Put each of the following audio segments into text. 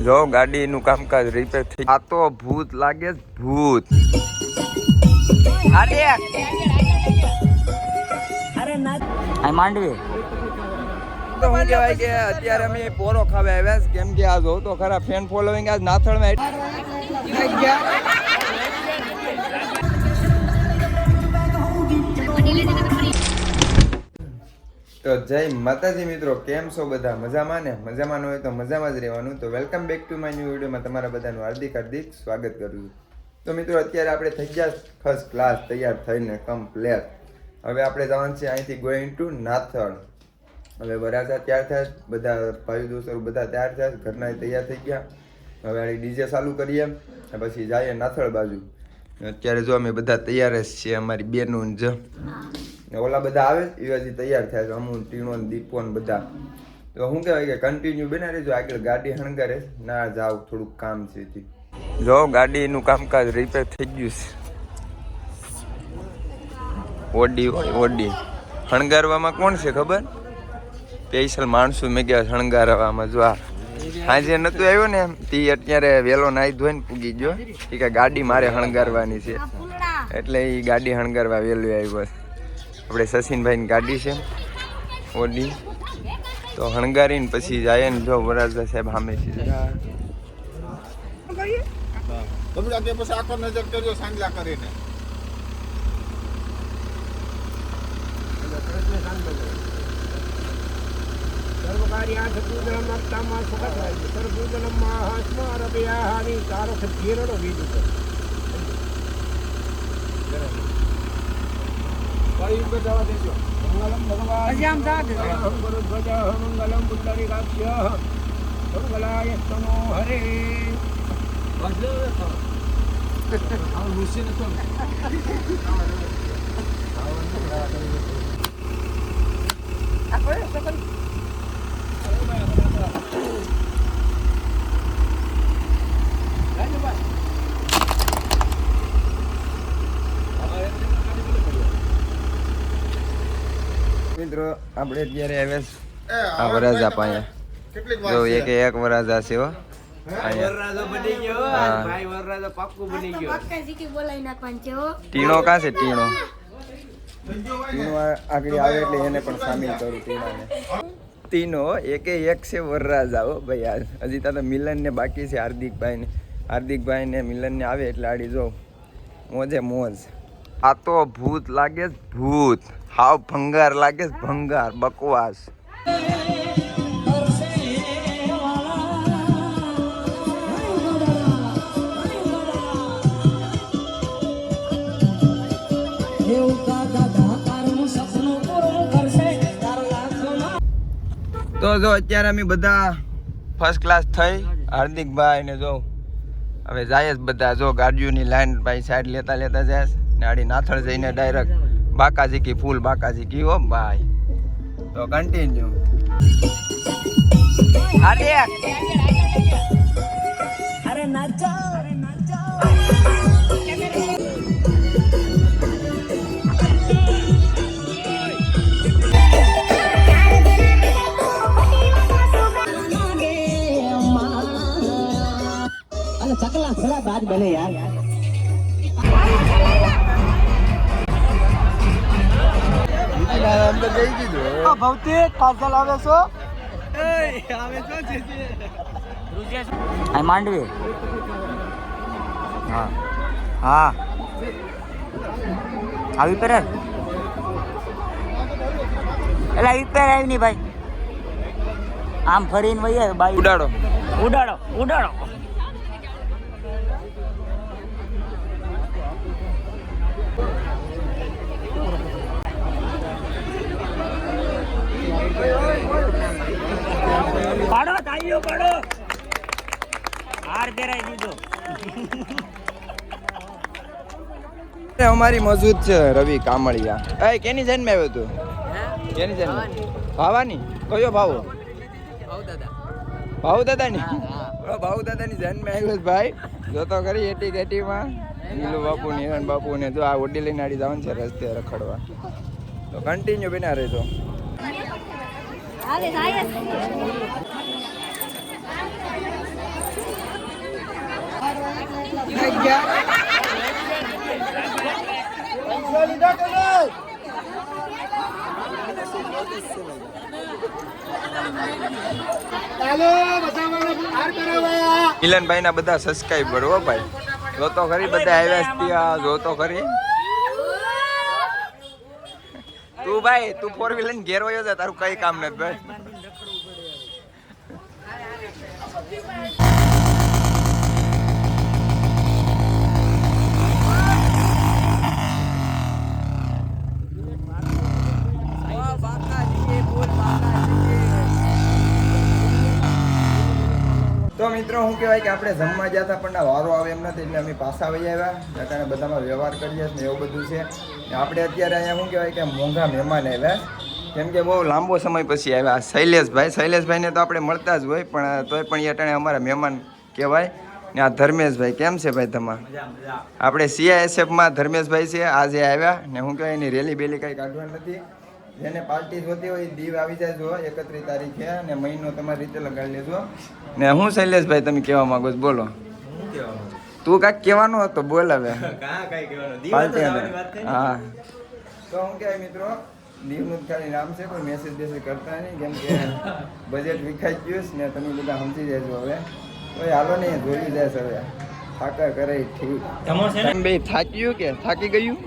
જો ગાડીનું કામકાજ રિપેર થઈ આ તો ભૂત લાગે છે, ભૂત. અરે આ માંડવી. તો હું કહેવાય કે અત્યારે અમે પોરો ખાવા આવ્યા છે. કેમ કે આ જો તો ખરા ફેન ફોલોઈંગ આજ નાથળમાં તો જય માતાજી મિત્રો, કેમ છો બધા? મજામાં ને? મજામાં હોય તો મજામાં જ રહેવાનું. તો welcome back to my new વિડીયોમાં તમારા બધાનું હાર્દિક હાર્દિક સ્વાગત કરું છું. તો મિત્રો, અત્યારે આપણે થઈ ગયા ફર્સ્ટ ક્લાસ તૈયાર થઈને કમ્પ્લેટ હવે આપણે જવાનું છે અહીંથી ગોઈંગ ટુ નાથળ હવે વરાજા તૈયાર થયા બધા ભાઈ દોસ્તો બધા તૈયાર થયા ઘરના તૈયાર થઈ ગયા. હવે આ ડીજે ચાલુ કરીએ પછી જઈએ નાથળ બાજુ. અત્યારે જો અમે બધા તૈયાર જ છીએ, અમારી બેનું જ. ઓલા બધા આવે એ હજી તૈયાર થયા છે અમુન ટીણો દીપો ને બધા. તો શું કહેવાય કે કન્ટિન્યુ બના રહેજો આગળ ગાડી હણગારે ના જાવ, થોડુંક કામ છે હજી. જો, ગાડીનું કામકાજ રિપેર થઈ ગયું છે. ઓડી હોય, ઓડી. હણગારવામાં કોણ છે ખબર? સ્પેશિયલ માણસો મેં ગયા શણગારવામાં જો આ. સાંજે નતું આવ્યો ને એમ, તે અત્યારે વહેલો નાહી ધોઈને પૂગી ગયો. એ કે ગાડી મારે હણગારવાની છે. એટલે એ ગાડી હણગારવા વહેલું આવ્યો છે. આપણે સચિનભાઈની ગાડી છે ઓડી. તો હણગારીને પછી જાય ને જો વરાજા સાહેબ સામે છે. પછી આખો નજર કર્યો સાંજલા કરીને. સર્વકાર્યાર્થ પૂજનમ અર્થામાં સુખદાય સર્વપૂજનમ મહાસ્મારભયાહાની તારો જીરણો બીજું છે મંગલમ ભગવાન ધ્વજ મંગલમ પુંડરીકાક્ષ મંગલાય તનો હરે મિત્રો આપણે અત્યારે આવ્યા છે આ વરાજા પાયા જો એક એક વરાજા છે હો. અહીંયા. વરરાજો બની ગયો હા. ભાઈ વરરાજો પાક્કું બની ગયો. ટીણો કાં છે ટીણો? ટીણો આગળ આવે એટલે એને પણ સામેલ કરું ટીણાને. તીનો એકે એક છે વરરાજા હો ભાઈ આ હજી તાતો મિલન ને બાકી છે હાર્દિકભાઈને. ને મિલનને ને મિલન ને આવે એટલે આડી જો મોજે મોજ. આ તો ભૂત લાગે છે ભૂત. હાવ ભંગાર લાગે છે, ભંગાર, બકવાસ. તો જો, અત્યારે અમે બધા ફર્સ્ટ ક્લાસ થઈ. હાર્દિકભાઈ ને જો, હવે જાય બધા. જો, ગાડીઓની લાઈન ભાઈ સાઈડ લેતા લેતા જાય નાડી નાથળ જઈને ડાયરેક્ટ બાકાજી કી ફૂલ બાકાજી કી હો ભાઈ તો કન્ટિન્યુ અરે અરે નાચો અરે નાચો અરે ચકલા થોડા બાદ બને અંદર જઈ દીધું ભૌતિક પાર્સલ આવે છો. આ માંડવી. હા. હા. આવી પેર? એટલે આવી પર આવી નહીં ભાઈ. આમ ફરીને વહીએ બાઈ. ઉડાડો. ઉડાડો ઉડાડો. પાડો તાળીઓ પાડો. હાર પહેરાઈ દીધો. એ અમારી મજૂદ છે રવિ કામળિયા. એ કેની જન્મ આવ્યો તું? કેની જન્મ ભાવાની. કયો ભાવો? ભાવ દાદાની ની ભાવ દાદાની જન્મ આવ્યો ભાઈ. જોતો કરી એટી કેટીમાં નીલુ બાપુ નિરણ બાપુ ને જો આ ઓડી લઈને આડી જવાનું છે રસ્તે રખડવા. તો કન્ટિન્યુ બિના રહેજો. મિલનભાઈ ના બધા સબસ્ક્રાઈબર હો ભાઈ. જોતો ખરી બધા આવ્યા ત્યાં જોતો ખરી. તું ભાઈ તું ફોર વ્હીલર ને ઘેર વયો તારું કઈ કામ નથી ભાઈ તો મિત્રો શું કહેવાય કે આપણે જમવા ગયા હતા પણ વારો આવે એમ નથી એટલે અમે પાછા આવી આવ્યા. અત્યારે બધામાં વ્યવહાર કરીએ ને એવું બધું છે. આપણે અત્યારે અહીંયા શું કહેવાય કે મોંઘા મહેમાન આવ્યા. કેમ કે બહુ લાંબો સમય પછી આવ્યા. શૈલેષભાઈ શૈલેષભાઈને તો આપણે મળતા જ હોય પણ તોય પણ એ અટાણે અમારા મહેમાન કહેવાય. ને આ ધર્મેશભાઈ કેમ છે ભાઈ તમારે? આપણે સીઆઈએસએફમાં ધર્મેશભાઈ છે આજે આવ્યા. ને શું કહેવાય એની રેલી બેલી કંઈ કાઢવા નથી. જેને પાર્ટી જોતી હોય એ દીવ આવી જાય જો એકત્રીસ તારીખે અને મહિનો તમારી રીતે લગાડી લેજો. ને હું શૈલેષભાઈ તમે કહેવા માંગો છો? બોલો. તું કાંઈક કહેવાનું હતો બોલ હવે. પાર્ટી હા. તો હું કહેવાય મિત્રો દીવનું જ ખાલી નામ છે કોઈ મેસેજ બેસેજ કરતા નહીં કેમ કે બજેટ વિખાઈ ગયું છે ને તમે બધા સમજી જજો હવે. કોઈ હાલો નહીં જોઈ જાય છે હવે. થાકા કરે ઠીક. બે થાક્યું કે થાકી ગયું?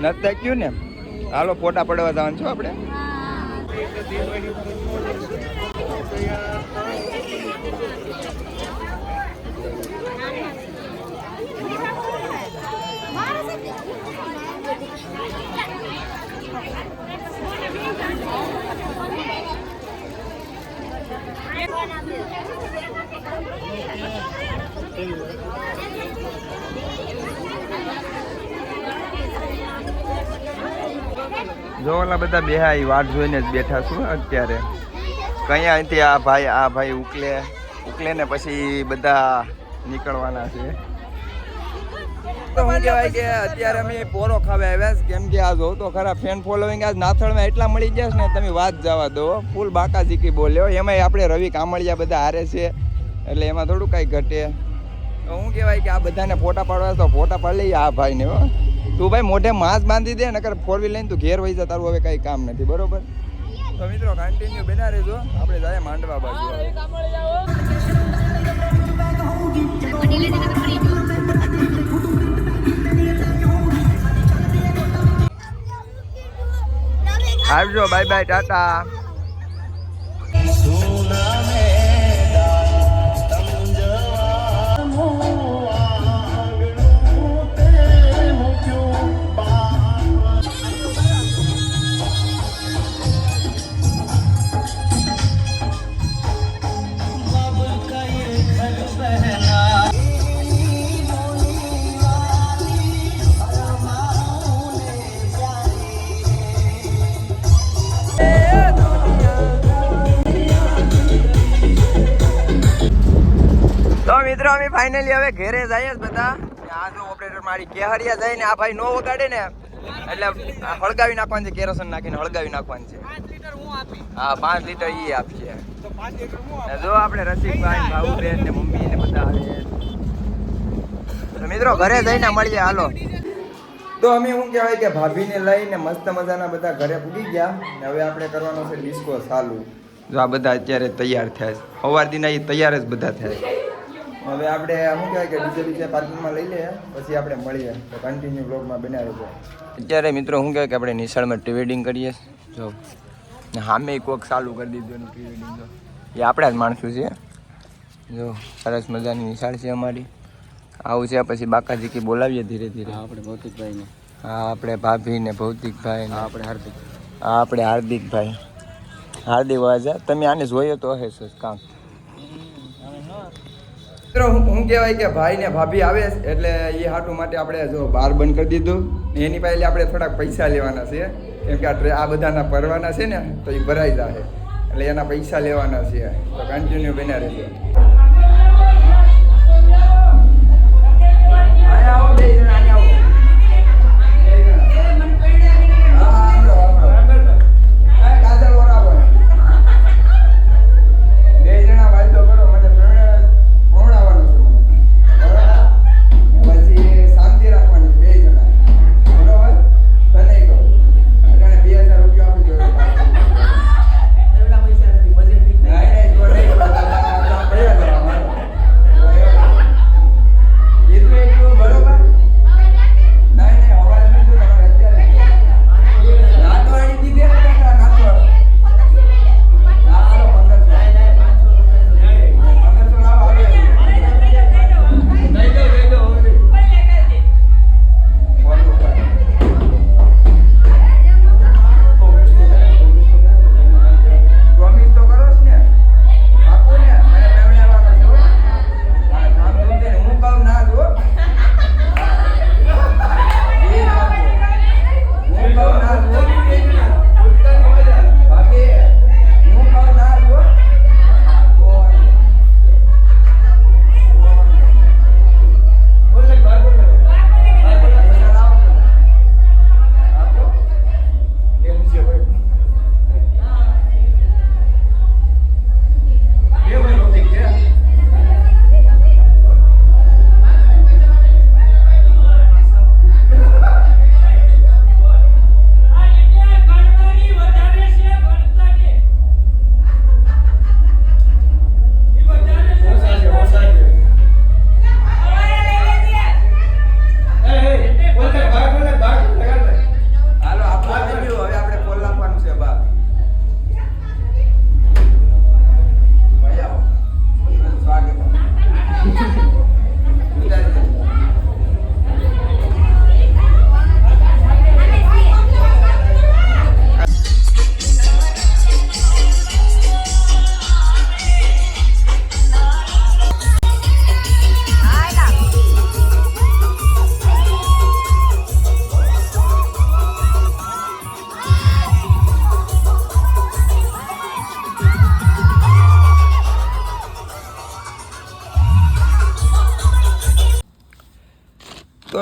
નથી થાક્યું ને? હાલો ફોટા પડવા જવાનું છો આપણે. જો ઓલા બધા બેહા વાટ જોઈને જ બેઠા છું અત્યારે. કઈ અહીંથી આ ભાઈ આ ભાઈ ઉકલે ઉકલે ને પછી બધા નીકળવાના છે. તો કહેવાય કે અત્યારે અમે પોરો ખાવા આવ્યા છે, કેમ કે આ જો ખરા ફેન ફોલોઈંગ આજ નાથળમાં એટલા મળી ગયા છે ને, તમે વાત જવા દો. ફૂલ બાકા જીકી બોલ્યો. એમાંય આપણે રવિ કામળિયા બધા હારે છે, એટલે એમાં થોડું કાંઈ ઘટે. તો હું કહેવાય કે આ બધાને ફોટા પાડવા તો ફોટા પાડી લઈએ આ ભાઈને, હો. તું ભાઈ મોઢે માસ બાંધી દે નકર ફોર વ્હીલ લઈને તું ઘેર વહી જા તારું હવે કઈ કામ નથી બરોબર? તો મિત્રો કન્ટિન્યુ બેના રહેજો. આપણે જાય માંડવા બાજુ. આવજો બાય બાય ટાટા. મિત્રો અમે ફાઇનલી હવે ઘરે જઈએ જ બધા. આ જો ઓપરેટર મારી કેહરિયા જાય ને આ ભાઈ નો વગાડે ને એટલે હળગાવી નાખવાનું છે કેરોસન નાખીને હળગાવી નાખવાનું છે. હા પાંચ લીટર ઈ આપશે. જો આપણે રસિકભાઈ ભાવુબેન ને મમ્મી ને બધા આવે. તો મિત્રો ઘરે જઈને મળીએ હાલો. તો અમે શું કહેવાય કે ભાભીને લઈને મસ્ત મજાના બધા ઘરે પૂગી ગયા. ને હવે આપણે કરવાનો છે ડિસ્કો ચાલુ જો આ બધા અત્યારે તૈયાર થયા છે. સવાર દિના એ તૈયાર જ બધા થયા છે. હવે આપણે શું કહેવાય કે ડીજે બીજે પાર્કિંગમાં લઈ લઈએ પછી આપણે મળીએ. તો કન્ટિન્યુ બ્લોગમાં બન્યા રહેજો અત્યારે મિત્રો શું કહેવાય કે આપણે નિશાળમાં ટ્રીવેડિંગ કરીએ જો. ને સામે કોક ચાલુ કરી દીધું એનું ટ્રીવેડિંગ જો. એ આપણા જ માણસો છે જો સરસ મજાની નિશાળ છે અમારી. આવું છે પછી બાકાજીકી બોલાવીએ ધીરે ધીરે. આપણે ભૌતિકભાઈને. હા આપણે ભાભી ને ભૌતિકભાઈ ને આપણે હાર્દિક. હા આપણે હાર્દિકભાઈ. હાર્દિક વાજા તમે આને જોયો તો હશે કામ મિત્રો, હું કહેવાય કે ભાઈ ને ભાભી આવે એટલે એ હાટું માટે આપણે જો બાર બંધ કરી દીધું. એની પાસે આપણે થોડાક પૈસા લેવાના છે. કેમ કે આ બધાના ભરવાના છે ને, તો એ ભરાઈ જાય એટલે એના પૈસા લેવાના છે. તો કન્ટિન્યુ બન્યા રહેજો.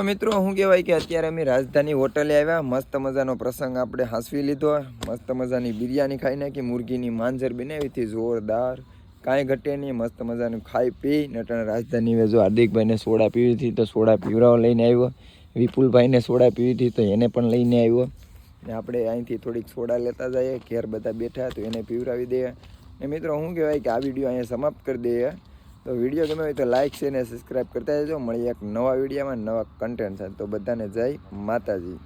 મિત્રો, શું કહેવાય કે અત્યારે અમે રાજધાની હોટલે આવ્યા. મસ્ત મજાનો પ્રસંગ આપણે હાંસવી લીધો. મસ્ત મજાની બિરયાની ખાઈ નાખી, મુરગીની માંજર બનાવી હતી, જોરદાર. કાંઈ ઘટે નહીં, મસ્ત મજાનું ખાઈ પી નટણ રાજધાની જો હાર્દિકભાઈને સોડા પીવી હતી, તો સોડા પીવરાઓ લઈને આવ્યો. વિપુલભાઈને સોડા પીવી હતી, તો એને પણ લઈને આવ્યો. ને આપણે અહીંથી થોડીક સોડા લેતા જઈએ. ઘેર બધા બેઠા, તો એને પીવડાવી દઈએ. ને મિત્રો, શું કહેવાય કે આ વીડિયો અહીંયા સમાપ્ત કરી દઈએ. તો વીડિયો ગમે હોય તો લાઇક છે ને સબસ્ક્રાઈબ કરતા જજો. મળીએ એક નવા વિડીયોમાં નવા કન્ટેન્ટ સાથે. તો બધાને જય માતાજી.